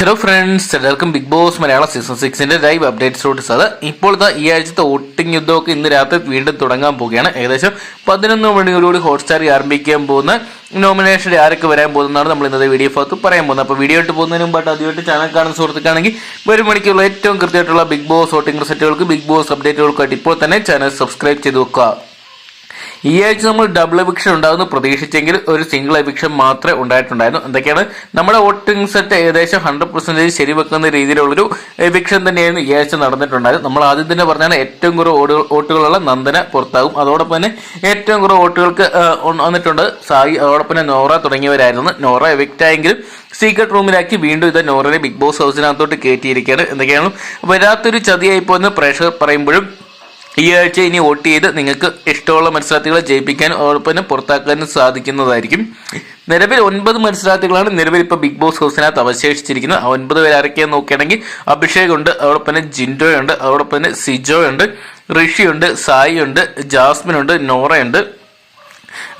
Hello friends എല്ലാവർക്കും big Boss Malayalam season സിക്സിന്റെ live അപ്ഡേറ്റ്സിലോട്ട് സാർ ഇപ്പോൾ ഇതാ ഈ ആഴ്ചത്തെ വോട്ടിംഗ് യുദ്ധമൊക്കെ ഇന്ന് രാത്രി വീണ്ടും തുടങ്ങാൻ പോവുകയാണ്. ഏകദേശം പതിനൊന്ന് മണിയോടുകൂടി ഹോട്ട്സ്റ്റാറിൽ ആരംഭിക്കാൻ പോകുന്ന നോമിനേഷൻ ആരൊക്കെ വരാൻ പോകുന്നതാണ് നമ്മൾ ഇന്നത്തെ വീഡിയോ ഭാഗത്ത് പറയാൻ പോകുന്നത്. അപ്പോൾ വീഡിയോ ഇട്ട് പോകുന്നതിന് മുമ്പായിട്ട് ആദ്യമായിട്ട് ചാനൽ കാണുന്ന സുഹൃത്തുക്കാണെങ്കിൽ ഒരു മണിക്കുള്ള ഏറ്റവും കൃത്യമായിട്ടുള്ള ബിഗ് ബോസ് വോട്ടിംഗ് റിസൾട്ടുകൾക്ക് ബിഗ് ബോസ് അപ്ഡേറ്റുകൾക്കായിട്ട് ഇപ്പോൾ തന്നെ ചാനൽ സബ്സ്ക്രൈബ് ചെയ്ത് വെക്കുക. ഈ ആഴ്ച നമ്മൾ ഡബിൾ എവിക്ഷൻ ഉണ്ടാകുമെന്ന് പ്രതീക്ഷിച്ചെങ്കിൽ ഒരു സിംഗിൾ എവിക്ഷൻ മാത്രമേ ഉണ്ടായിട്ടുണ്ടായിരുന്നു. എന്തൊക്കെയാണ്? നമ്മുടെ വോട്ടിംഗ് സെറ്റ് ഏകദേശം ഹൺഡ്രഡ് പെർസെന്റേജ് ശരിവെക്കുന്ന രീതിയിലുള്ളൊരു എവിക്ഷൻ തന്നെയായിരുന്നു ഈ ആഴ്ച നടന്നിട്ടുണ്ടായത് നമ്മൾ ആദ്യം തന്നെ പറഞ്ഞാണ് ഏറ്റവും കുറവ് വോട്ടുകളുള്ള നന്ദന പുറത്താകും. അതോടൊപ്പം തന്നെ ഏറ്റവും കുറവ് വോട്ടുകൾക്ക് വന്നിട്ടുണ്ട് സായി അതോടൊപ്പം തന്നെ നോറ തുടങ്ങിയവരായിരുന്നു. നോറ എവിക്റ്റ് ആയെങ്കിലും സീക്രട്ട് റൂമിലാക്കി വീണ്ടും ഇത് നോറിനെ ബിഗ് ബോസ് ഹൗസിനകത്തോട്ട് കയറ്റിയിരിക്കുകയാണ്. എന്തൊക്കെയാണ്? വരാത്തൊരു പോകുന്ന പ്രേക്ഷകർ പറയുമ്പോഴും ഈ ആഴ്ച ഇനി വോട്ട് ചെയ്ത് നിങ്ങൾക്ക് ഇഷ്ടമുള്ള മത്സരാർത്ഥികളെ ജയിപ്പിക്കാനും അതോടൊപ്പം പുറത്താക്കാനും സാധിക്കുന്നതായിരിക്കും. നിലവിൽ ഒൻപത് മത്സരാർത്ഥികളാണ് നിലവിൽ ഇപ്പോൾ ബിഗ് ബോസ് ഹൗസിനകത്ത് അവശേഷിച്ചിരിക്കുന്നത്. ആ ഒൻപത് പേര് ആരൊക്കെയാന്ന് നോക്കുകയാണെങ്കിൽ അഭിഷേക് ഉണ്ട് അതോടൊപ്പം തന്നെ ജിൻഡോയുണ്ട് അതോടൊപ്പം തന്നെ സിജോ ഉണ്ട് ഋഷി ഉണ്ട് സായി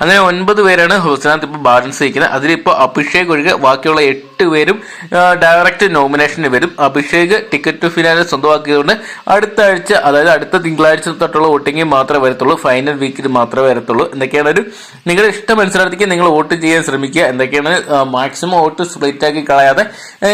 അങ്ങനെ ഒൻപത് പേരാണ് ഹുസനാഥ് ഇപ്പോൾ ബാലൻസ് ചെയ്യിക്കുന്നത് അതിലിപ്പോൾ അഭിഷേക് ഒഴികെ ബാക്കിയുള്ള എട്ട് പേരും ഡയറക്റ്റ് നോമിനേഷന് വരും. അഭിഷേക് ടിക്കറ്റ് ടു ഫിനാലെ സ്വന്തമാക്കിയതുകൊണ്ട് അടുത്ത ആഴ്ച അതായത് അടുത്ത തിങ്കളാഴ്ച തൊട്ടുള്ള വോട്ടിംഗ് മാത്രമേ വരത്തുള്ളൂ. ഫൈനൽ വീക്കിൽ മാത്രമേ വരത്തുള്ളൂ. എന്തൊക്കെയാണ് ഒരു നിങ്ങളുടെ ഇഷ്ടം മത്സരാർത്ഥിക്ക് നിങ്ങൾ വോട്ട് ചെയ്യാൻ ശ്രമിക്കുക. എന്തൊക്കെയാണ് മാക്സിമം വോട്ട് സ്പ്ലിറ്റ് ആക്കി കളയാതെ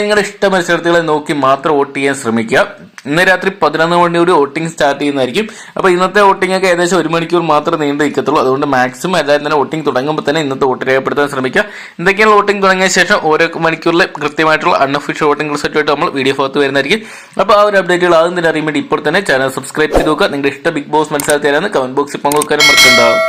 നിങ്ങളുടെ ഇഷ്ട മത്സരാർത്ഥികളെ നോക്കി മാത്രം വോട്ട് ചെയ്യാൻ ശ്രമിക്കുക. ഇന്ന് രാത്രി പതിനൊന്ന് മണിയോട് വോട്ടിംഗ് സ്റ്റാർട്ട് ചെയ്യുന്നതായിരിക്കും. അപ്പോൾ ഇന്നത്തെ വോട്ടിംഗ് ഒക്കെ ഏകദേശം ഒരു മണിക്കൂർ മാത്രമേ നീണ്ടു നിൽക്കത്തുള്ളൂ. അതുകൊണ്ട് മാക്സിമം എല്ലാവരും തന്നെ വോട്ടിംഗ് തുടങ്ങുമ്പോൾ തന്നെ ഇന്നത്തെ വോട്ട് രേഖപ്പെടുത്താൻ ശ്രമിക്കുക. എന്തൊക്കെയാണ് വോട്ടിംഗ് തുടങ്ങിയ ശേഷം ഓരോ മണിക്കൂറിൽ കൃത്യമായിട്ടുള്ള അൺഒഫീഷ്യൽ വോട്ടിംഗ് റിസൾട്ടായിട്ട് നമ്മൾ വീഡിയോ ഭാഗത്ത് വരുന്നതായിരിക്കും. അപ്പോൾ ആ ഒരു അപ്ഡേറ്റുകൾ ആദ്യം തന്നെ അറിയാൻ വേണ്ടി ഇപ്പോൾ തന്നെ ചാനൽ സബ്സ്ക്രൈബ് ചെയ്ത് നോക്കുക. നിങ്ങളുടെ ഇഷ്ട ബിഗ് ബോസ് മത്സരത്തിലാണ് കമന്റ് ബോക്സിൽ പങ്കുവെക്കാനും മറക്കുന്നുണ്ടാവും